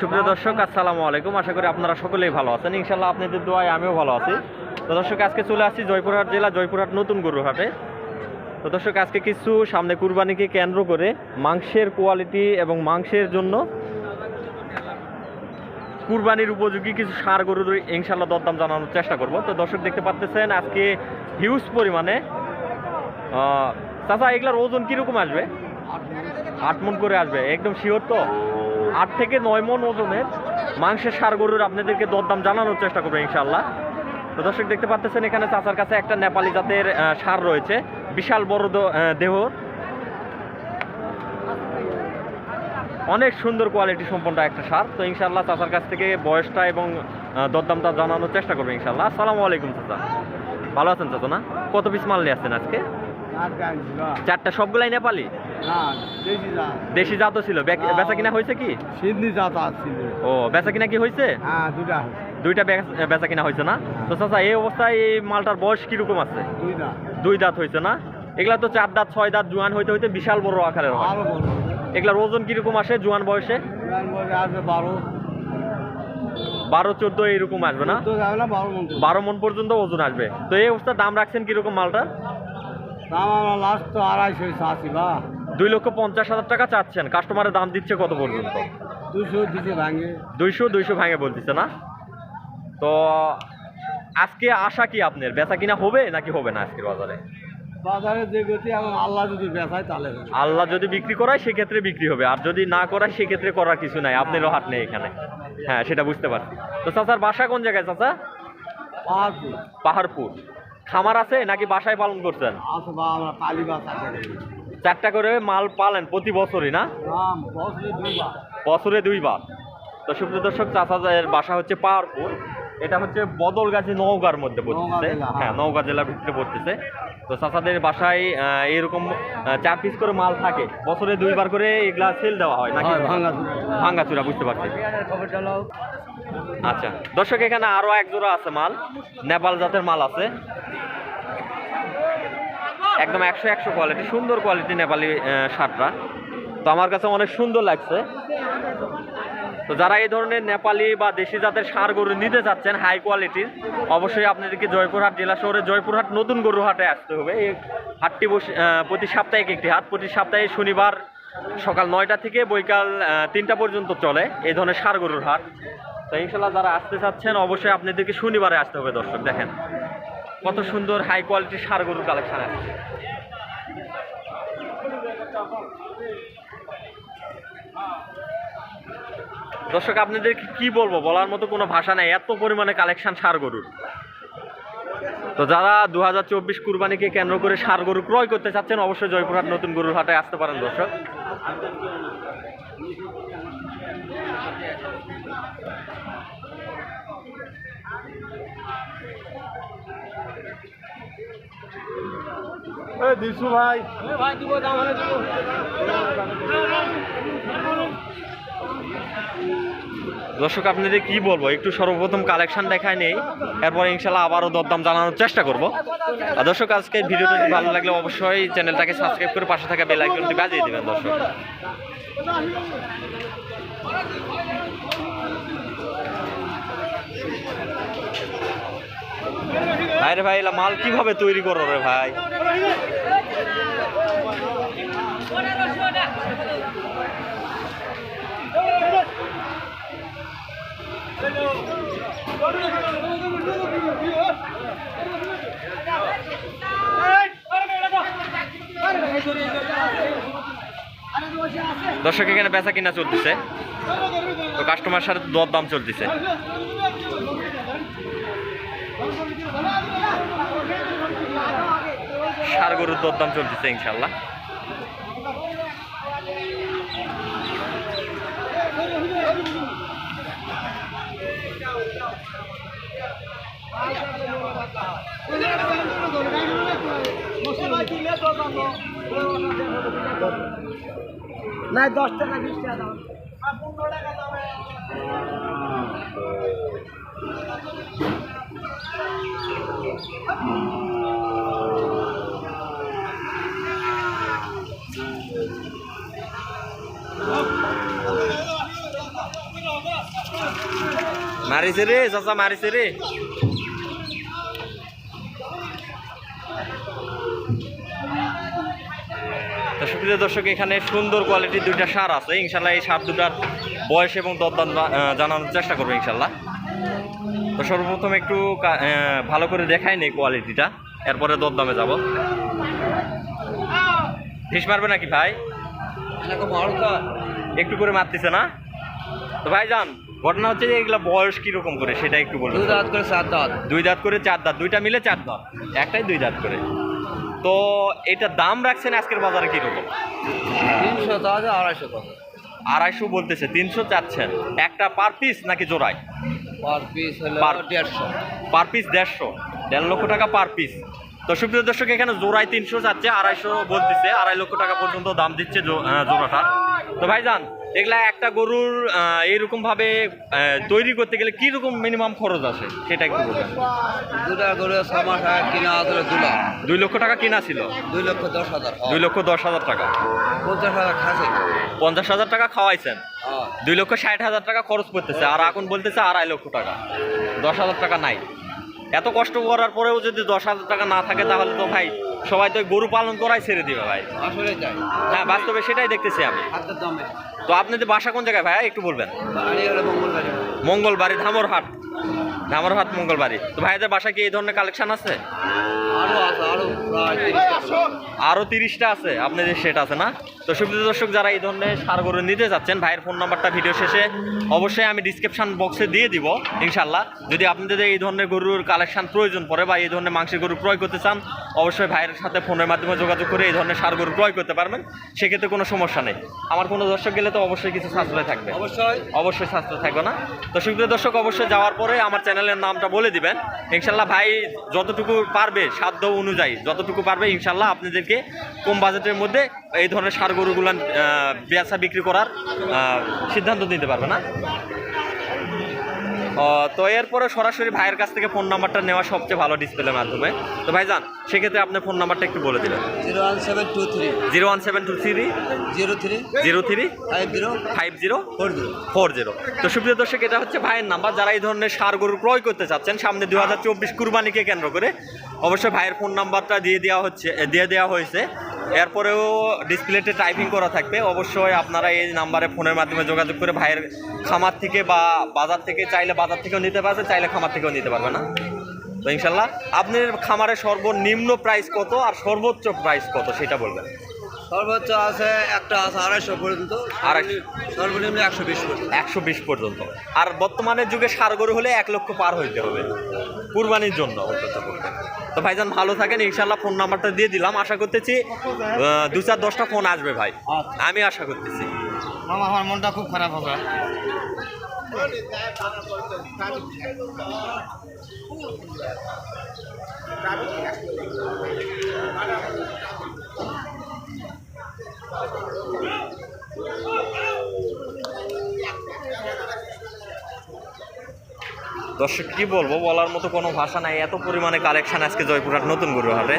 সুপ্রিয় দর্শক, আসসালামু আলাইকুম। আশা করি আপনারা সকলেই ভালো আছেন। ইনশাল্লাহ আপনাদের দোয়ায় আমিও ভালো আছি। তো দর্শক, আজকে চলে আসছি জয়পুরহাট জেলা, জয়পুরহাট নতুন গরুহাটে তো দর্শক, আজকে কিছু সামনে কুরবানিকে কেন্দ্র করে মাংসের কোয়ালিটি এবং মাংসের জন্য কুরবানির উপযোগী কিছু সার গরুর ইনশাল্লাহ দরদাম জানানোর চেষ্টা করব। তো দর্শক, দেখতে পাচ্ছেন, আজকে হিউজ পরিমাণে চাচা, এগুলার ওজন কীরকম আসবে? আট মন করে আসবে, একদম শিওর তো? আট থেকে নয় মন ওজনের মাংসের সার গরুর আপনাদেরকে দরদাম জানানোর চেষ্টা করব ইনশাল্লাহ তো দর্শক দেখতে পাচ্ছেন এখানে চাচার কাছে একটা নেপালি জাতের সার রয়েছে। বিশাল বড় দ- আহ, দেহ। অনেক সুন্দর কোয়ালিটি সম্পন্ন একটা সার। তো ইনশাল্লাহ চাচার কাছ থেকে বয়সটা এবং দরদামটা জানানোর চেষ্টা করব ইনশাল্লাহ আসসালামু আলাইকুম চাচা। ভালো আছেন চাচা না? কত পিস মাল নিয়ে আসছেন আজকে? চারটা সবগুলাই নেপালি? দেশি জাতও ছিল। বেচা কিনা হয়েছে কি? সিদ্ধি জাত ও বেচা কিনা কি হয়েছে? হ্যাঁ দুইটা বেচা কিনা হয়েছে না? তো চাচা এই অবস্থায় এই মালটার বয়স কীরকম আছে? দুই দাঁত। হয়েছে না? এগুলা তো চার দাঁত ছয় দাঁত জোয়ান হইতে হইতে বিশাল বড় আকারের হয়। এগুলার ওজন কীরকম আসে জোয়ান বয়সে? বারো। বারো চোদ্দ এইরকম আসবে না? বারো মন পর্যন্ত ওজন আসবে। তো এই অবস্থার দাম রাখছেন কীরকম মালটার? দাম আমরা লাস্ট তো আড়াইশো আশি বা। দুই লক্ষ পঞ্চাশ হাজার টাকা চাচ্ছেন। কাস্টমারের দাম দিচ্ছে কত পর্যন্ত? দুশো দুশো ভাঙে। দুইশো দুইশো ভাঙে বলতেছে না? তো আজকে আশা কি আপনার? বেচা কিনা হবে নাকি হবে না আজকের বাজারে? বাজারে যে গতি এখন আল্লাহ যদি বেচায় তাহলে আল্লাহ যদি বিক্রি করায় সেক্ষেত্রে বিক্রি হবে। আর যদি না করায় সেক্ষেত্রে করার কিছু নাই। আপনারও হাট নেই এখানে। হ্যাঁ সেটা বুঝতে পারছি। তো চাচার বাসা কোন জায়গায় চাচা? পাহাড়পুর। পাহাড়পুর। খামার আছে নাকি বাসায় পালন করছেন? চারটা করে মাল পালেন প্রতি বছরই না? বছরে দুইবার। তো সুপ্রিয় দর্শক চাচাদের বাসা হচ্ছে পাহাড়পুর। এটা হচ্ছে বদলগাছি নওগাঁর মধ্যে পড়তেছে। হ্যাঁ। হ্যাঁ নওগাঁ জেলার ভিতরে পড়তেছে। তো চাচাদের বাসায় এরকম চার পিস করে মাল থাকে। বছরে দুইবার করে এগুলা সেল দেওয়া হয় নাকি? হয়, ভাঙ্গাচুরা। বুঝতে পারছি। চালাও আচ্ছা দর্শক, এখানে আরও এক জোড়া আছে মাল। নেপাল জাতের মাল আছে। একদম একশো একশো কোয়ালিটি সুন্দর কোয়ালিটি নেপালি শার্টটা তো আমার কাছে অনেক সুন্দর লাগছে। তো যারা এই ধরনের নেপালি বা দেশি জাতের সার গরু নিতে চাচ্ছেন হাই কোয়ালিটির অবশ্যই আপনাদেরকে জয়পুরহাট জেলা শহরে জয়পুরহাট নতুন গরু হাটে আসতে হবে। এই হাটটি প্রতি সাপ্তাহিক একটি হাট। প্রতি সপ্তাহে শনিবার সকাল নয়টা থেকে বৈকাল তিনটা পর্যন্ত চলে এই ধরনের সার গরুর হাট। তো ইনশাল্লাহ যারা আসতে চাচ্ছেন, অবশ্যই আপনাদেরকে শনিবারে আসতে হবে দর্শক, দেখেন। কত সুন্দর হাই কোয়ালিটির সার গরুর কালেকশন আছে। দর্শক, আপনাদেরকে কি বলব, বলার মতো কোনো ভাষা নাই, এত পরিমাণে কালেকশান সার গরুর তো যারা দু হাজার চব্বিশ কুরবানিকে কেন্দ্র করে সার গরু ক্রয় করতে চাচ্ছেন, অবশ্যই জয়পুরহাট নতুন গরুর হাটে আসতে পারেন দর্শক। দিশু ভাই। দর্শক আপনাদের কি বলব? একটু সর্বপ্রথম কালেকশন দেখায় নেই। এরপরে ইনশাল্লাহ আবারও দরদাম জানানোর চেষ্টা করব। আর দর্শক আজকে ভিডিওটা যদি ভালো লাগলে অবশ্যই চ্যানেলটাকে সাবস্ক্রাইব করে পাশে থাকা বেল আইকনটি বাজিয়ে দেবেন দর্শক। ভাই রে ভাই, এলা মাল কীভাবে তৈরি করো রে ভাই? দর্শক, এখানে বেচা কিনা চলতেছে। তো কাস্টমার সাথে দর দাম চলতেছে। সার গরুর দর দাম চলতেছে ইনশাল্লাহ না দশ টাকা বিশ টাকা দাম মারিছে রে, চাচা মারিছে রে। সুপ্রিয় দর্শক, এখানে সুন্দর কোয়ালিটির দুইটা সার আছে। ইনশাল্লাহ এই সার দুটার বয়স এবং দরদাম জানানোর চেষ্টা করব ইনশাল্লাহ। তো সর্বপ্রথম একটু ভালো করে দেখাই নেই কোয়ালিটিটা এরপরে দরদামে যাব। ফিস মারবে নাকি ভাই? একটু করে মারতেছে না? তো ভাই যান ঘটনা হচ্ছে যে এগুলা বয়স কীরকম করে সেটা একটু বলুন। দুই দাঁত করে চার দাঁত। দুই দাঁত করে চার দাঁত দুইটা মিলে চার দাঁত একটাই দুই দাঁত করে। তো এটা দাম রাখছেন আজকের বাজারে কীরকম? তিনশো আড়াইশো আড়াইশো বলতেছে তিনশো চাচ্ছেন। একটা পার পিস নাকি জোড়ায়? পার পিস হলো দেড়শো। পার পিস দেড়শো। দেড় লক্ষ টাকা পার পিস। তো সুপ্রিয় দর্শক এখানে জোড়ায় তিনশো যাচ্ছে আড়াইশো বলতেছে আড়াই লক্ষ টাকা পর্যন্ত দাম দিচ্ছে জো- আহ, জোড়াটা। তো ভাইজান এগুলা একটা গরুর আহ, এইরকম ভাবে তৈরি করতে গেলে কি রকম মিনিমাম খরচ আছে? সেটা একটু বলবেন দুটা গরু ছ মাস কিনা আসলে দু লাখ। দুই লক্ষ টাকা কিনা ছিল? দুই লক্ষ দশ হাজার হ্যাঁ। দুই লক্ষ দশ হাজার টাকা। পঞ্চাশ হাজার খাসি। পঞ্চাশ হাজার টাকা খাওয়াইছেন? হ্যাঁ। দুই লক্ষ ষাট হাজার টাকা খরচ করতেছে আর এখন বলতেছে আড়াই লক্ষ টাকা। দশ হাজার টাকা নাই। এত কষ্ট করার পরেও যদি দশ হাজার টাকা না থাকে তাহলে তো ভাই সবাই তো গরু পালন করাই ছেড়ে দিবে ভাই। আসলে যাই হ্যাঁ বাস্তবে সেটাই দেখতেছি আমি। তো আপনাদের বাসা কোন জায়গায় ভাইয়া একটু বলবেন। মঙ্গলবাড়ি। ধামরহাট। ধামরহাট মঙ্গলবাড়ি। তো ভাইদের বাসা কি এই ধরনের কালেকশন আছে? আরও আছে তিরিশটা আরও তিরিশটা আছে। আপনাদের সেট আছে না? তো সুপ্রিয় দর্শক যারা এই ধরনের সার গরু নিতে যাচ্ছেন ভাইয়ের ফোন নাম্বারটা ভিডিও শেষে অবশ্যই আমি ডিসক্রিপশন বক্সে দিয়ে দিব ইনশাল্লাহ যদি আপনাদের এই ধরনের গরুর কালেকশন প্রয়োজন পড়ে বা এই ধরনের মাংসের গরু ক্রয় করতে চান অবশ্যই ভাইয়ের সাথে ফোনের মাধ্যমে যোগাযোগ করে এই ধরনের সার গরু ক্রয় করতে পারবেন। সেক্ষেত্রে কোনো সমস্যা নেই। আমার কোনো দর্শক গেলে তো অবশ্যই কিছু সাশ্রয় থাকবে। অবশ্যই। অবশ্যই সাশ্রয় থাকবে না? তো সুপ্রিয় দর্শক অবশ্যই যাওয়ার পরে আমার চ্যানেলের নামটা বলে দিবেন। ইনশাল্লাহ ভাই যতটুকু পারবে সাধ্য অনুযায়ী যতটুকু পারবে ইনশাল্লাহ আপনাদেরকে কম বাজেটের মধ্যে এই ধরনের সার গরুগুলো বেচা বিক্রি করার সিদ্ধান্ত নিতে পারবে না? তো এরপরে সরাসরি ভাইয়ের কাছ থেকে ফোন নাম্বারটা নেওয়া সবচেয়ে ভালো ডিসপ্লের মাধ্যমে। তো ভাই যান সেক্ষেত্রে আপনি ফোন নাম্বারটা একটু বলে দিবেন। Zero one seven two three. Zero one seven two three? Zero three. Zero three? Five zero. Five zero? Four zero. Four zero. তো সুপ্রিয় দর্শক এটা হচ্ছে ভাইয়ের নাম্বার যারা এই ধরনের সার গরু ক্রয় করতে চাচ্ছেন সামনে দু হাজার চব্বিশ কুরবানিকে কেন্দ্র করে অবশ্যই ভাইয়ের ফোন নাম্বারটা দিয়ে দেওয়া হচ্ছে দিয়ে দেওয়া হয়েছে। এরপরেও ডিসপ্লেতে টাইপিং করা থাকবে। অবশ্যই আপনারা এই নাম্বারে ফোনের মাধ্যমে যোগাযোগ করে ভাইয়ের খামার থেকে বা বাজার থেকে চাইলে বাজার থেকেও নিতে পারবে চাইলে খামার থেকেও নিতে পারবে না। তো ইনশাল্লাহ আপনার খামারের সর্বনিম্ন প্রাইস কত আর সর্বোচ্চ প্রাইস কত সেটা বলবেন? সর্বোচ্চ আছে একটা আছে আড়াইশো পর্যন্ত। সর্বনিম্ন একশো বিশ পর্যন্ত। একশো বিশ পর্যন্ত। আর বর্তমানের যুগে সার গরু হলে এক লক্ষ পার হইতে হবে। কুরবানির জন্য। তো ভাইজান ভালো থাকেন ইনশাল্লাহ ফোন নাম্বারটা দিয়ে দিলাম। আশা করতেছি দু চার দশটা ফোন আসবে ভাই। আমি আশা করতেছি। আমার মনটা খুব খারাপ হবে। দর্শক, কি বলব? বলার মতো কোনো ভাষা নাই। এত পরিমাণে কালেকশন আজকে জয়পুরহাট নতুন গরু হাটে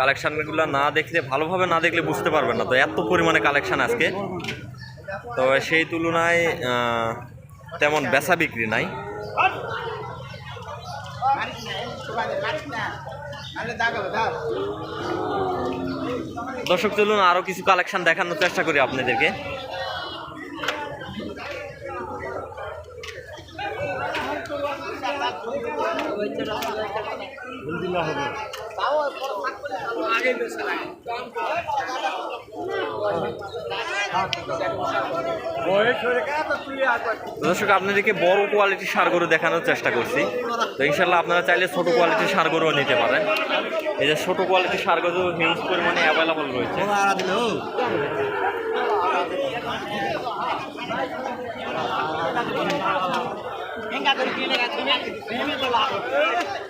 কালেকশনগুলো না দেখলে, ভালোভাবে না দেখলে বুঝতে পারবেন না। তো এত পরিমাণে কালেকশান আজকে। তো সেই তুলনায় তেমন বেচা বিক্রি নাই। দর্শক, চলুন আরও কিছু কালেকশান দেখানোর চেষ্টা করি আপনাদেরকে। দিলে হবে দর্শক আপনাদেরকে বড় কোয়ালিটির সার গরু দেখানোর চেষ্টা করছি তো ইনশাল্লাহ আপনারা চাইলে ছোট কোয়ালিটির সার গরুও নিতে পারেন এই যে ছোট কোয়ালিটির সার গরু হিউজ পরিমাণে অ্যাভেলেবল রয়েছে করে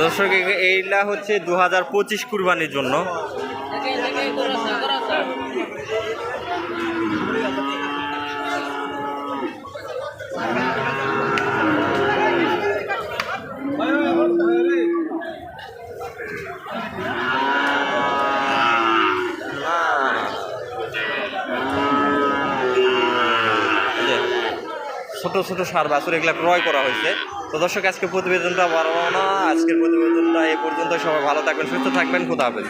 দর্শক এইটা হচ্ছে দু হাজার পঁচিশ কুরবানির জন্য। ছোট ছোট সার বাছুর এগুলা ক্রয় করা হয়েছে। তো দর্শক, আজকে প্রতিবেদনটা বড় না। আজকের প্রতিবেদনটা এ পর্যন্ত। সবাই ভালো থাকবেন সুস্থ থাকবেন খুদা হাফেজ।